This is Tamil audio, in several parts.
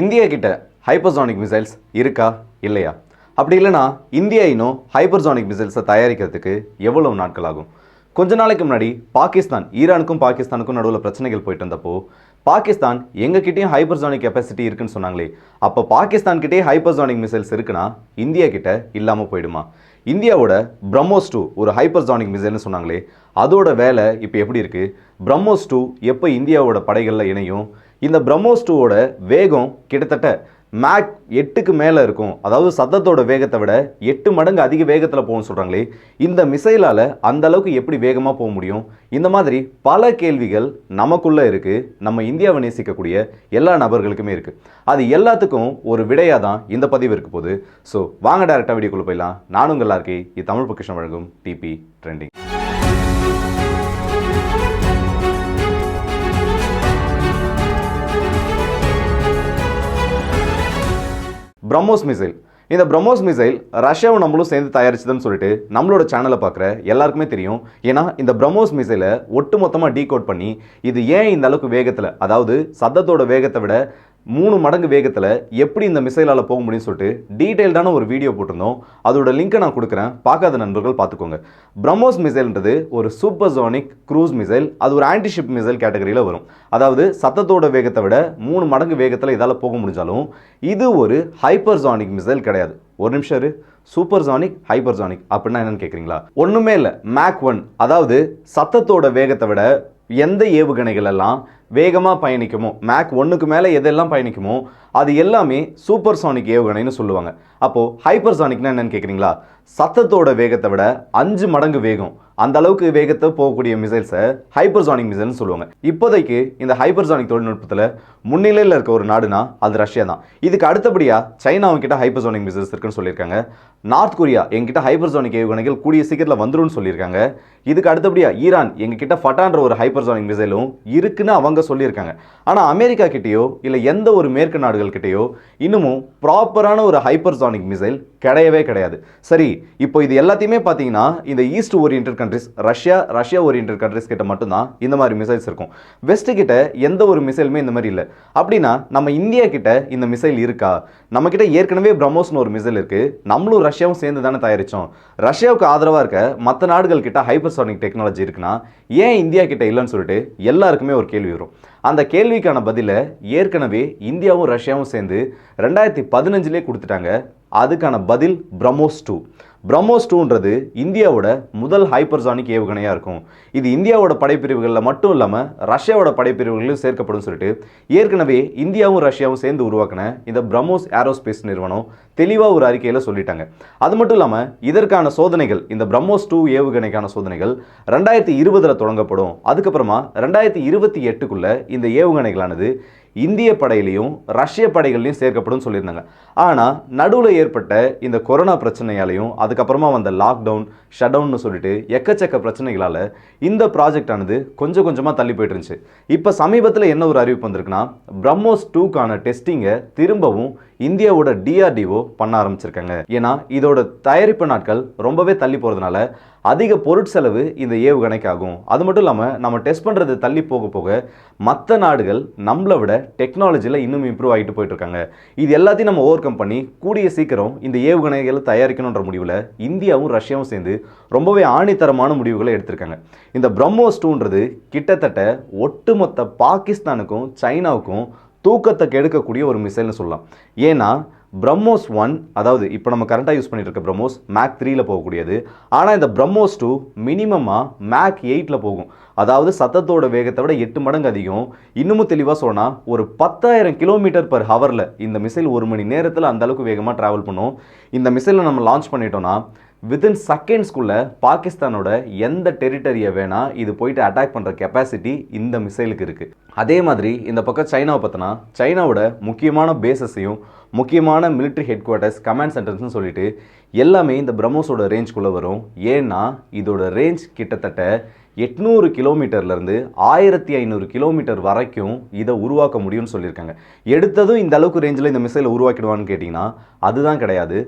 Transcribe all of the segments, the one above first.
இந்தியா கிட்ட ஹைப்பர்சானிக் மிசைல்ஸ் இருக்கா இல்லையா? அப்படி இல்லைனா இந்தியா இன்னும் ஹைப்பர்சானிக் மிசைல்ஸை தயாரிக்கிறதுக்கு எவ்வளவு நாட்கள் ஆகும்? கொஞ்ச நாளைக்கு முன்னாடி பாகிஸ்தான் ஈரானுக்கும் பாகிஸ்தானுக்கும் நடுவில் பிரச்சனைகள் போயிட்டு இருந்தப்போ பாகிஸ்தான் எங்ககிட்டயும் ஹைப்பர்சானிக் கெப்பாசிட்டி இருக்குன்னு சொன்னாங்களே. அப்போ பாகிஸ்தான் கிட்டே ஹைப்பர்சானிக் மிசைல்ஸ் இருக்குன்னா இந்தியா கிட்ட இல்லாமல் போயிடுமா? இந்தியாவோட பிரம்மோஸ் டூ ஒரு ஹைப்பர்சானிக் மிசைல்னு சொன்னாங்களே அதோட வேலை இப்போ எப்படி இருக்குது பிரம்மோஸ் டூ எப்போ இந்தியாவோட படைகளில் இணையும்? இந்த பிரம்மோஸ் டூவோட வேகம் கிட்டத்தட்ட மேக் எட்டுக்கு மேலே இருக்கும். அதாவது சத்தத்தோட வேகத்தை விட எட்டு மடங்கு அதிக வேகத்தில் போகணும்னு சொல்கிறாங்களே இந்த மிசைலால் அந்த அளவுக்கு எப்படி வேகமாக போக முடியும்? இந்த மாதிரி பல கேள்விகள் நமக்குள்ளே இருக்குது நம்ம இந்தியாவை நேசிக்கக்கூடிய எல்லா நபர்களுக்குமே இருக்குது அது எல்லாத்துக்கும் ஒரு விடையாக தான் இந்த பதிவு இருக்க போகுது. ஸோ வாங்க டேரெக்டாக வீடியோக்குள்ளே போயிடலாம். நானும் உங்கள் எல்லாருக்கே இது தமிழ் பொக்கிஷன் வழங்கும் டிபி ட்ரெண்டிங் பிரம்மோஸ் மிசைல் இந்த பிரம்மோஸ் மிசைல் ரஷ்யாவும் நம்மளும் சேர்ந்து தயாரிச்சதுன்னு சொல்லிட்டு நம்மளோட சேனலை பார்க்குற எல்லாருக்குமே தெரியும். ஏன்னா இந்த பிரம்மோஸ் மிசைலை ஒட்டு மொத்தமாக டீகோட் பண்ணி இது ஏன் இந்த அளவுக்கு வேகத்தில் அதாவது சத்தத்தோட வேகத்தை விட மூணு மடங்கு வேகத்தில் எப்படி இந்த மிசைலால் போக முடியும்னு சொல்லிட்டு டீட்டெயில்டான ஒரு வீடியோ போட்டிருந்தோம். அதோட லிங்கை நான் கொடுக்குறேன். பார்க்காத நண்பர்கள் பார்த்துக்கோங்க. பிரம்மோஸ் மிசைல்ன்றது ஒரு சூப்பர் ஜோனிக் க்ரூஸ் மிசைல். அது ஒரு ஆன்டிஷிப் மிசைல் கேட்டகரியில் வரும். அதாவது சத்தத்தோட வேகத்தை விட மூணு மடங்கு வேகத்தில் இதால் போக முடிஞ்சாலும் இது ஒரு ஹைப்பர்சானிக் மிசைல் கிடையாது. ஒரு நிமிஷம் இரு. சூப்பர்சானிக் ஹைப்பர்சானிக் அப்படின்னா என்னன்னு கேட்குறீங்களா ஒன்றுமே இல்லை. மேக் ஒன் அதாவது சத்தத்தோட வேகத்தை விட எந்த ஏவுகணைகள் எல்லாம் வேகமாக பயணிக்குமோ? மேக் ஒன்றுக்கு மேலே எதெல்லாம் பயணிக்குமோ அது எல்லாமே சூப்பர் சானிக் ஏவுகணைன்னு சொல்லுவாங்க. அப்போது ஹைப்பர்சானிக்னா என்னென்னு கேட்குறீங்களா சத்தத்தோட வேகத்தை விட அஞ்சு மடங்கு வேகம். அந்த அளவுக்கு வேகத்தை போகக்கூடிய மிசைல்ஸை ஹைப்பர்சானிக் மிசைல்னு சொல்லுவாங்க. இப்போதைக்கு இந்த ஹைப்பர்சானிக் தொழில்நுட்பத்தில் முன்னிலையில் இருக்க ஒரு நாடுனா அது ரஷ்யா தான். இதுக்கு அடுத்தபடியாக சைனா கிட்ட ஹைப்பர்சானிக் மிசைல்ஸ் இருக்குன்னு சொல்லியிருக்காங்க. நார்த் கொரியா எங்ககிட்ட ஹைப்பர்சானிக் ஏவுகணைகள் கூடிய சீக்கிரத்தில் வந்துரும்னு சொல்லியிருக்காங்க. இதுக்கு அடுத்தபடியாக ஈரான் எங்ககிட்ட ஃபட்டான்ற ஒரு ஹைப்பர்சானிக் மிசைலும் இருக்குன்னு அவங்க சொல்லியிருக்காங்க. ஆனால் அமெரிக்கா கிட்டேயோ இல்லை எந்த ஒரு மேற்கு நாடுகள் கிட்டேயோ இன்னமும் ப்ராப்பரான ஒரு ஹைப்பர்சானிக் மிசைல் கிடையவே கிடையாது. சரி இப்போ இது எல்லாத்தையுமே பார்த்தீங்கன்னா இந்த east orient countries Russia Russia orient countries கிட்ட மட்டும்தான் இந்த மாதிரி மிசைல்ஸ் இருக்கும். வெஸ்ட் கிட்ட எந்த ஒரு மிசைலுமே இந்த மாதிரி இல்லை. அப்படின்னா நம்ம இந்தியா கிட்ட இந்த மிசைல் இருக்கா? நம்ம கிட்ட ஏற்கனவே பிரம்மோஸ்னு ஒரு மிசைல் இருக்கு. நம்மளும் ரஷ்யாவும் சேர்ந்து தானே தயாரிச்சோம். ரஷ்யாவுக்கு ஆதரவாக இருக்க மற்ற நாடுகள் கிட்ட ஹைப்பர்சானிக் டெக்னாலஜி இருக்குன்னா ஏன் இந்தியா கிட்ட இல்லைன்னு சொல்லிட்டு எல்லாருக்குமே ஒரு கேள்வி வரும். அந்த கேள்விக்கான பதிலை ஏற்கனவே இந்தியாவும் ரஷ்யாவும் சேர்ந்து ரெண்டாயிரத்தி பதினஞ்சுலேயே கொடுத்துட்டாங்க. அதுக்கான பதில் பிரம்மோஸ் டூ. பிரம்மோஸ் டூன்றது இந்தியாவோட முதல் ஹைப்பர்சானிக் ஏவுகணையாக இருக்கும். இது இந்தியாவோட படைப்பிரிவுகளில் மட்டும் இல்லாமல் ரஷ்யாவோட படைப்பிரிவுகளிலும் சேர்க்கப்படும் சொல்லிட்டு ஏற்கனவே இந்தியாவும் ரஷ்யாவும் சேர்ந்து உருவாக்கின இந்த பிரம்மோஸ் ஏரோஸ்பேஸ் நிறுவனம் தெளிவாக ஒரு அறிக்கையில் சொல்லிட்டாங்க. அது மட்டும் இல்லாமல் இதற்கான சோதனைகள் இந்த பிரம்மோஸ் டூ ஏவுகணைக்கான சோதனைகள் ரெண்டாயிரத்தி இருபதில் தொடங்கப்படும். அதுக்கப்புறமா ரெண்டாயிரத்தி இருபத்தி எட்டுக்குள்ளே இந்த ஏவுகணைகளானது இந்திய படையிலையும் ரஷ்ய படைகள்லையும் சேர்க்கப்படும் சொல்லியிருந்தாங்க. ஆனால் நடுவில் ஏற்பட்ட இந்த கொரோனா பிரச்சனையாலையும் அதுக்கப்புறமா வந்த லாக்டவுன் ஷட்டவுன்னு சொல்லிட்டு எக்கச்சக்க பிரச்சனைகளால் இந்த ப்ராஜெக்ட் ஆனது கொஞ்சம் கொஞ்சமாக தள்ளி போயிட்டு இருந்துச்சு இப்போ சமீபத்தில் என்ன ஒரு அறிவிப்பு வந்திருக்குன்னா பிரம்மோஸ் டூக்கான டெஸ்டிங்கை திரும்பவும் இந்தியாவோட டிஆர்டிஓ பண்ண ஆரம்பிச்சிருக்காங்க. ஏன்னா இதோட தயாரிப்பு நாட்கள் ரொம்பவே தள்ளி போகிறதுனால அதிக பொருட்செலவு இந்த ஏவுகணைக்கு ஆகும் அது மட்டும் இல்லாமல் நம்ம டெஸ்ட் பண்ணுறது தள்ளி போக போக மற்ற நாடுகள் நம்மளை விட டெக்னாலஜியில் இன்னும் இம்ப்ரூவ் ஆகிட்டு போயிட்டுருக்காங்க. இது எல்லாத்தையும் நம்ம ஓவர் கம் பண்ணி கூடிய சீக்கிரம் இந்த ஏவுகணைகளை தயாரிக்கணுன்ற முடிவில் இந்தியாவும் ரஷ்யாவும் சேர்ந்து ரொம்பவே ஆணித்தரமான முடிவுகளை எடுத்திருக்காங்க. இந்த பிரம்மோஸ் டூன்றது கிட்டத்தட்ட ஒட்டுமொத்த பாகிஸ்தானுக்கும் சைனாவுக்கும் தூக்கத்தை கெடுக்கக்கூடிய ஒரு மிசைல்னு சொல்லலாம். ஏன்னா பிரம்மோஸ் ஒன் அதாவது இப்போ நம்ம கரண்ட்டாக யூஸ் பண்ணிட்டு இருக்க பிரம்மோஸ் மேக் த்ரீயில் போகக்கூடியது. ஆனால் இந்த பிரம்மோஸ் டூ மினிமமாக மேக் எயிட்டில் போகும். அதாவது சத்தத்தோட வேகத்தை விட எட்டு மடங்கு அதிகம். இன்னமும் தெளிவாக சொன்னால் ஒரு பத்தாயிரம் கிலோமீட்டர் பர் ஹவரில் இந்த மிசைல் ஒரு மணி நேரத்தில் அந்த அளவுக்கு வேகமாக ட்ராவல் பண்ணும். இந்த மிசைலை நம்ம லான்ச் பண்ணிட்டோம்னா வித்தின் செகண்ட்ஸ்குள்ளே பாகிஸ்தானோட எந்த டெரிட்டரியை வேணால் இது போயிட்டு அட்டாக் பண்ணுற கெப்பாசிட்டி இந்த மிசைலுக்கு இருக்குது அதே மாதிரி இந்த பக்கம் சைனாவை பார்த்தோன்னா சைனாவோட முக்கியமான பேசஸையும் முக்கியமான மிலிட்ரி ஹெட் குவார்ட்டர்ஸ் கமாண்ட் சென்டர்ஸ்னு சொல்லிட்டு எல்லாமே இந்த பிரம்மோஸோட ரேஞ்சுக்குள்ளே வரும். ஏன்னா இதோட ரேஞ்ச் கிட்டத்தட்ட எட்நூறு கிலோமீட்டர்லேருந்து ஆயிரத்தி ஐநூறு கிலோமீட்டர் வரைக்கும் இதை உருவாக்க முடியும்னு சொல்லியிருக்காங்க. எடுத்ததும் இந்த அளவுக்கு ரேஞ்சில் இந்த மிசைலை உருவாக்கிடுவான்னு கேட்டிங்கன்னா அதுதான் கிடையாது.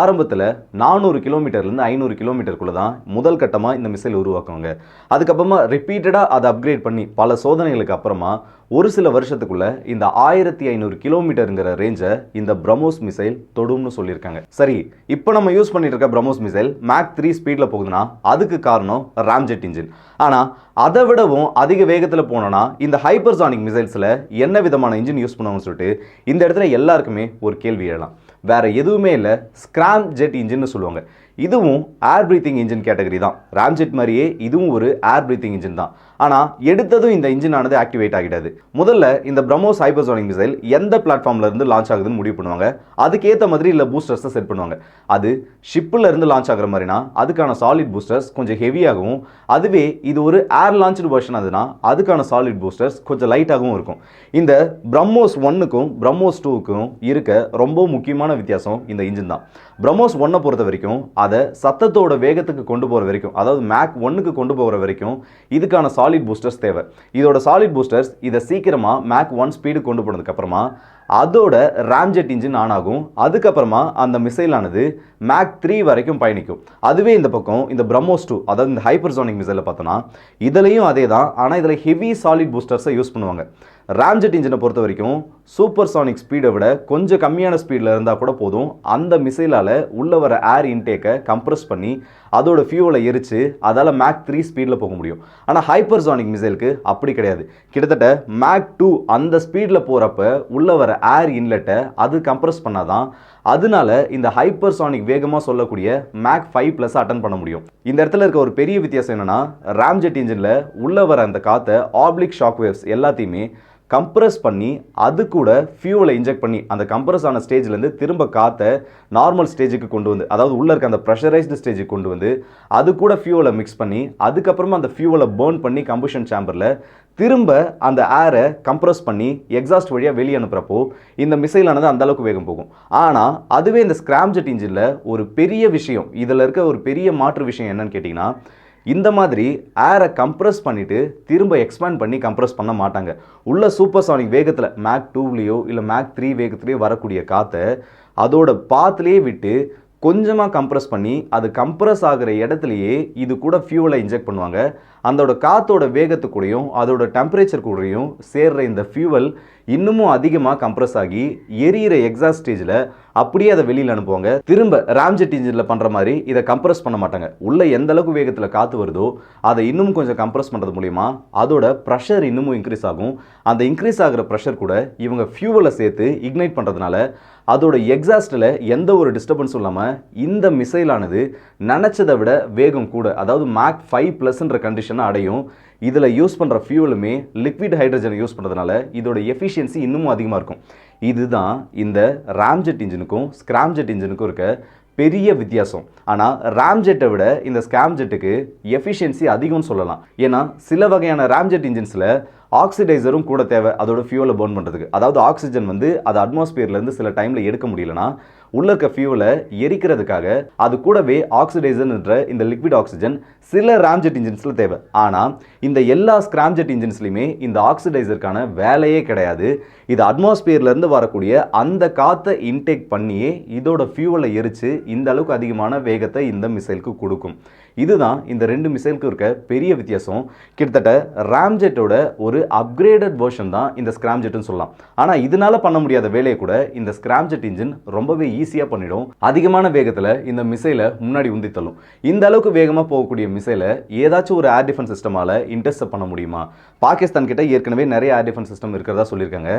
ஆரம்பத்தில் நானூறு கிலோமீட்டர்லேருந்து ஐநூறு கிலோமீட்டருக்குள்ளே தான் முதல் கட்டமாக இந்த மிசைல் உருவாக்குவாங்க. அதுக்கப்புறமா ரிப்பீட்டடாக அதை அப்கிரேட் பண்ணி பல சோதனைகளுக்கு அப்புறமா ஒரு சில வருஷத்துக்குள்ளே இந்த ஆயிரத்தி ஐநூறு கிலோமீட்டருங்கிற ரேஞ்சை இந்த பிரமோஸ் மிசைல் தொடும்னு சொல்லியிருக்காங்க. சரி இப்போ நம்ம யூஸ் பண்ணிட்டு இருக்க பிரமோஸ் மிசைல் மேக் த்ரீ ஸ்பீடில் போகுதுன்னா அதுக்கு காரணம் ராம்ஜெட் இன்ஜின் ஆனால் அதை விடவும் அதிக வேகத்தில் போனோன்னா இந்த ஹைப்பர்சானிக் மிசைல்ஸில் என்ன விதமான இன்ஜின் யூஸ் பண்ணுவாங்கன்னு சொல்லிட்டு இந்த இடத்துல எல்லாருக்குமே ஒரு கேள்வி எழலாம். வேறு எதுவுமே இல்லை ஸ்கிராம் ஜெட் இன்ஜின்னு சொல்லுவாங்க. இதுவும் ஏர் பிரீத்திங் இன்ஜின் கேட்டகரி தான். ராம்ஜெட் மாதிரியே இதுவும் ஒரு ஏர் பிரீத்திங் இன்ஜின் தான். ஆனால் எடுத்ததும் இந்த இன்ஜின் ஆனது ஆக்டிவேட் ஆகிடாது முதல்ல இந்த பிரம்மோஸ் ஹைப்பர்சோனிக் மிசைல் எந்த பிளாட்ஃபார்ம்ல இருந்து லான்ச் ஆகுதுன்னு முடிவு பண்ணுவாங்க. அதுக்கேற்ற மாதிரி இல்லை பூஸ்டர்ஸை செட் பண்ணுவாங்க. அது ஷிப்பில் இருந்து லான்ச் ஆகிற மாதிரினா அதுக்கான சாலிட் பூஸ்டர்ஸ் கொஞ்சம் ஹெவியாகவும் அதுவே இது ஒரு ஏர் லான்ச்சு வெர்ஷன் அதுனா அதுக்கான சாலிட் பூஸ்டர்ஸ் கொஞ்சம் லைட்டாகவும் இருக்கும். இந்த பிரம்மோஸ் ஒன்னுக்கும் பிரம்மோஸ் டூவுக்கும் இருக்க ரொம்ப முக்கியமான வித்தியாசம் இந்த இன்ஜின் தான். பிரம்மோஸ் ஒன்னை பொறுத்த வரைக்கும் அதை சத்தத்தோட வேகத்துக்கு கொண்டு போகிற வரைக்கும் அதாவது மேக் ஒன்னுக்கு கொண்டு போகிற வரைக்கும் இதுக்கான சாலிட் பூஸ்டர்ஸ் தேவை. இதோட சாலிட் பூஸ்டர்ஸ் இதை சீக்கிரமாக மேக் ஒன் ஸ்பீடு கொண்டு போனதுக்கு அப்புறமா அதோட ராம்ஜெட் இன்ஜின் ஆன் ஆகும். அதுக்கப்புறமா அந்த மிசைலானது மேக் த்ரீ வரைக்கும் பயணிக்கும். அதுவே இந்த பக்கம் இந்த பிரம்மோஸ் டூ அதாவது இந்த ஹைப்பர்சோனிக் மிசைலை பார்த்தோன்னா இதுலேயும் அதே தான் ஆனால் இதில் ஹெவி சாலிட் பூஸ்டர்ஸை யூஸ் பண்ணுவாங்க. ராம்ஜெட் இன்ஜினை பொறுத்த வரைக்கும் சூப்பர் சானிக் ஸ்பீடை விட கொஞ்சம் கம்மியான ஸ்பீடில் இருந்தால் கூட போதும். அந்த மிசைலால் உள்ளே வர ஏர் இன்டேக்கை கம்ப்ரஸ் பண்ணி அதோட ஃபியூவலை எரித்து அதால் மேக் த்ரீ ஸ்பீடில் போக முடியும். ஆனால் ஹைப்பர்சானிக் மிசைலுக்கு அப்படி கிடையாது. கிட்டத்தட்ட மேக் டூ அந்த ஸ்பீடில் போகிறப்ப உள்ளே வர ஏர் இன்லெட்டை அது கம்ப்ரஸ் பண்ணாதான் அதனால இந்த ஹைப்பர்சானிக் வேகமாக சொல்லக்கூடிய மேக் ஃபைவ் ப்ளஸ் அட்டன் பண்ண முடியும். இந்த இடத்துல இருக்க ஒரு பெரிய வித்தியாசம் என்னென்னா ராம்ஜெட் இன்ஜினில் உள்ள வர அந்த காற்றை ஆப்ளிக் ஷாக் வேவ்ஸ் எல்லாத்தையுமே கம்ப்ரஸ் பண்ணி அது கூட ஃபியூவலை இன்ஜெக்ட் பண்ணி அந்த கம்ப்ரஸ் ஆன ஸ்டேஜ்லேருந்து திரும்ப காற்றை நார்மல் ஸ்டேஜுக்கு கொண்டு வந்து அதாவது உள்ளே இருக்க அந்த ப்ரெஷரைஸ்டு ஸ்டேஜுக்கு கொண்டு வந்து அது கூட ஃபியூவலை மிக்ஸ் பண்ணி அதுக்கப்புறமா அந்த ஃபியூவலை பேர்ன் பண்ணி கம்பஷன் சேம்பரில் திரும்ப அந்த ஏரை கம்ப்ரஸ் பண்ணி எக்ஸாஸ்ட் வழியாக வெளியே அனுப்புகிறப்போ இந்த மிசைலானது அந்தளவுக்கு வேகம் போகும். ஆனால் அதுவே இந்த ஸ்கிராம்ஜெட் இன்ஜினில் ஒரு பெரிய விஷயம் இதில் இருக்க ஒரு பெரிய மாற்று விஷயம் என்னன்னு கேட்டிங்கன்னா இந்த மாதிரி ஏரை கம்ப்ரஸ் பண்ணிவிட்டு திரும்ப எக்ஸ்பேண்ட் பண்ணி கம்ப்ரஸ் பண்ண மாட்டாங்க. உள்ள சூப்பர் சானிக் வேகத்தில் மேக் டூவ்லேயோ இல்லை மேக் த்ரீ வேகத்துலேயோ வரக்கூடிய காற்றை அதோட பாத்துலேயே விட்டு கொஞ்சமாக கம்ப்ரஸ் பண்ணி அது கம்ப்ரஸ் ஆகிற இடத்துலையே இது கூட ஃபியூவலை இன்ஜெக்ட் பண்ணுவாங்க. அதோட காற்றோட வேகத்துக்குள்ளேயும் அதோட டெம்பரேச்சர் கூடயும் சேர்கிற இந்த ஃபியூவல் இன்னமும் அதிகமாக கம்ப்ரஸ் ஆகி எரியிற எக்ஸாஸ்ட் ஸ்டேஜில் அப்படியே அதை வெளியில் அனுப்புவாங்க. திரும்ப ராம்ஜெட் இன்ஜினில் பண்ணுற மாதிரி இதை கம்ப்ரஸ் பண்ண மாட்டாங்க. உள்ளே எந்த அளவுக்கு வேகத்தில் காற்று வருதோ அதை இன்னும் கொஞ்சம் கம்ப்ரஸ் பண்ணுறது மூலிமா அதோட ப்ரெஷர் இன்னமும் இன்க்ரீஸ் ஆகும். அந்த இன்க்ரீஸ் ஆகிற ப்ரெஷர் கூட இவங்க ஃபியூவலை சேர்த்து இக்னைட் பண்ணுறதுனால அதோட எக்ஸாஸ்டில் எந்த ஒரு டிஸ்டர்பன்ஸும் இல்லாமல் இந்த மிசைலானது நினச்சதை விட வேகம் கூட அதாவது மேக் ஃபைவ் ப்ளஸ்ன்ற கண்டிஷன் அடையும். இதில் யூஸ் பண்ணுற ஃபியூலுமே லிக்விட் ஹைட்ரஜனை யூஸ் பண்ணுறதுனால இதோட எஃபிஷியன்சி இன்னமும் அதிகமாக இருக்கும். இதுதான் இந்த ராம்ஜெட் இன்ஜினுக்கும் ஸ்கிராம்ஜெட் இன்ஜினுக்கும் இருக்க பெரிய வித்தியாசம். ஆனால் ராம்ஜெட்டை விட இந்த ஸ்கேம்ஜெட்டுக்கு எஃபிஷியன்சி அதிகம்னு சொல்லலாம். ஏன்னா சில வகையான ராம்ஜெட் இன்ஜின்ஸில் ஆக்சிடைசரும் கூட தேவை அதோட ஃபியூவலை பர்ன் பண்ணுறதுக்கு அதாவது ஆக்சிஜன் வந்து அது அட்மாஸ்பியர்லேருந்து சில டைமில் எடுக்க முடியலனா உள்ள இருக்க ஃபியூவலை எரிக்கிறதுக்காக அது கூடவே ஆக்சிடைசர்ன்ற இந்த லிக்விட் ஆக்சிஜன் சில ராம்ஜெட் இன்ஜின்ஸில் தேவை. ஆனால் இந்த எல்லா ஸ்கிராம்ஜெட் இன்ஜின்ஸ்லையுமே இந்த ஆக்சிடைசருக்கான வேலையே கிடையாது. இது அட்மாஸ்பியர்லேருந்து வரக்கூடிய அந்த காற்றை இன்டேக் பண்ணியே இதோட ஃபியூவலை எரித்து இந்த அளவுக்கு அதிகமான வேகத்தை இந்த மிசைலுக்கு கொடுக்கும். இதுதான் இந்த ரெண்டு மிசைலுக்கும் இருக்க பெரிய வித்தியாசம். கிட்டத்தட்ட ராம்ஜெட்டோட ஒரு அப்கிரேடட் வேர்ஷன் தான் இந்த ஸ்கிராம்ஜெட்னு சொல்லலாம். ஆனால் இதனால பண்ண முடியாத வேலையை கூட இந்த ஸ்கிராம்ஜெட் இன்ஜின் ரொம்பவே ஈஸியாக பண்ணிடும். அதிகமான வேகத்தில் இந்த மிசைலை முன்னாடி உந்தி தள்ளும். இந்த அளவுக்கு வேகமாக போகக்கூடிய மிசைலை ஏதாச்சும் ஒரு ஏர் டிஃபென்ஸ் சிஸ்டமால் இன்டர்செப்ட் பண்ண முடியுமா? பாகிஸ்தான் கிட்ட ஏற்கனவே நிறைய ஏர் டிஃபென்ஸ் சிஸ்டம் இருக்கிறதா சொல்லியிருக்காங்க.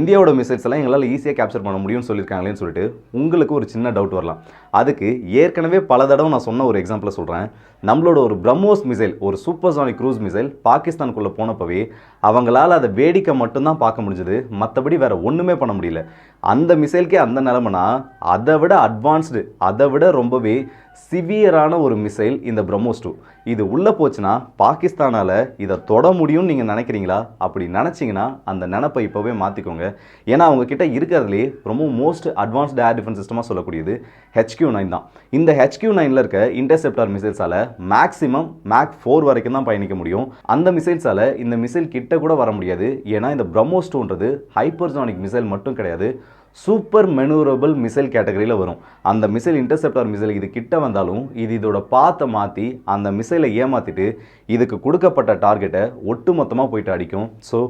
இந்தியாவோட மிசைல்ஸ் எல்லாம் எங்களால் ஈஸியாக கேப்சர் பண்ண முடியும்னு சொல்லியிருக்காங்களேன்னு சொல்லிட்டு உங்களுக்கு ஒரு சின்ன டவுட் வரலாம். அதுக்கு ஏற்கனவே பல தடவை நான் சொன்ன ஒரு எக்ஸாம்பிளை சொல்கிறேன் நம்மளோட ஒரு பிரம்மோஸ் மிசைல் ஒரு சூப்பர் சானிக் க்ரூஸ் மிசைல் பாகிஸ்தானுக்குள்ளே போனப்பவே அவங்களால அதை வேடிக்கை மட்டும்தான் பார்க்க முடிஞ்சது. மற்றபடி வேற ஒன்றுமே பண்ண முடியல. அந்த மிசைலுக்கே அந்த நிலமைனா அதை விட அட்வான்ஸ்டு அதை விட ரொம்பவே சிவியரான ஒரு மிசைல் இந்த பிரம்மோஸ் டூ. இது உள்ளே போச்சுன்னா பாகிஸ்தானால் இதை தொட முடியும்னு நீங்கள் நினைக்கிறீங்களா? அப்படி நினச்சிங்கன்னா அந்த நினப்பை இப்போவே மாற்றிக்கோங்க ஏன்னா அவங்கக்கிட்ட இருக்கிறதுலே ரொம்ப மோஸ்ட் அட்வான்ஸ்டு ஏர் டிஃபென்ஸ் சிஸ்டமாக சொல்லக்கூடியது ஹெச்கியூ நைன் தான். இந்த ஹெச்கியூ நைனில் இருக்க இன்டர்செப்டார் மிசைல்ஸால் மேக்ஸிமம் மேக் ஃபோர் வரைக்கும் தான் பயணிக்க முடியும். அந்த மிசைல்ஸால் இந்த மிசைல் கிட்ட கூட வர முடியாது. ஏன்னா இந்த பிரம்மோஸ் டூன்றது ஹைப்பர்சானிக் மிசைல் மட்டும் கிடையாது. சூப்பர் மெனூரபிள் மிசைல் கேட்டகரியில் வரும். அந்த மிசைல் இன்டர்செப்டார் மிசைல் இது கிட்ட வந்தாலும் இது இதோட பாத்தை மாற்றி அந்த மிசைலை ஏமாற்றிட்டு இதுக்கு கொடுக்கப்பட்ட டார்கெட்டை ஒட்டு மொத்தமாக போயிட்டு அடிக்கும். ஸோ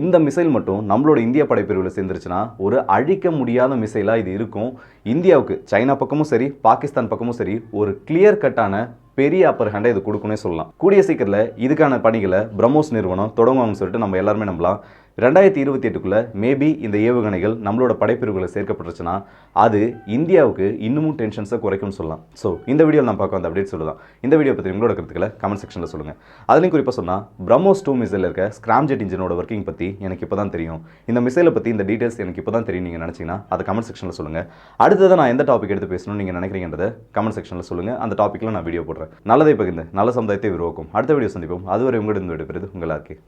இந்த மிசைல் மட்டும் நம்மளோட இந்திய படைப்பிரிவில் சேர்ந்துருச்சுன்னா ஒரு அழிக்க முடியாத மிசைலாக இது இருக்கும். இந்தியாவுக்கு சைனா பக்கமும் சரி பாகிஸ்தான் பக்கமும் சரி ஒரு கிளியர் கட்டான பெரிய அப்பர் ஹேண்டை இது கொடுக்குன்னே சொல்லலாம். கூடிய சீக்கிரத்தில் இதுக்கான பணிகளை பிரம்மோஸ் நிறுவனம் தொடங்குவாங்கன்னு சொல்லிட்டு நம்ம எல்லாருமே நம்பலாம். ரெண்டாயிரத்தி இருபத்தி எட்டுக்குள்ளே மேபி இந்த ஏவுகணைகள் நம்மளோட படைப்பிரிவுகளை சேர்க்கப்பட்டுருச்சுன்னா அது இந்தியாவுக்கு இன்னமும் டென்ஷன்ஸை குறைக்கும்னு சொல்லலாம். ஸோ இந்த வீடியோவில் நான் பார்க்க வந்த அப்டேட் சொல்லலாம் இந்த வீடியோ பற்றி உங்களோட கருத்துக்களை கமெண்ட் செக்ஷனில் சொல்லுங்கள் அதுலேயும் குறிப்பாக சொன்னால் பிரம்மோஸ் டூ மிசைலில் இருக்க ஸ்கிராம்ஜெட் இன்ஜினோட ஒர்க்கிங் பற்றி எனக்கு இப்போ தான் தெரியும். இந்த மிசைலை பற்றி இந்த டீட்டெயில்ஸ் எனக்கு இப்போ தான் தெரியும் நீங்கள் நினச்சிங்கன்னா அதை கமெண்ட் செக்ஷனில் சொல்லுங்கள் அடுத்ததை நான் எந்த டாபிக் எடுத்து பேசணும்னு நீங்கள் நினைக்கிறீங்கன்றதை கமெண்ட் செக்ஷனில் சொல்லுங்கள் அந்த டாப்பிக்கில் நான் வீடியோ போடுறேன். நல்லதை பகிர்ந்து நல்ல சமுதாயத்தை உருவாக்கும். அடுத்த வீடியோ சந்திப்போம். அதுவரை உங்களிடம் விடுபெறுது இருக்குது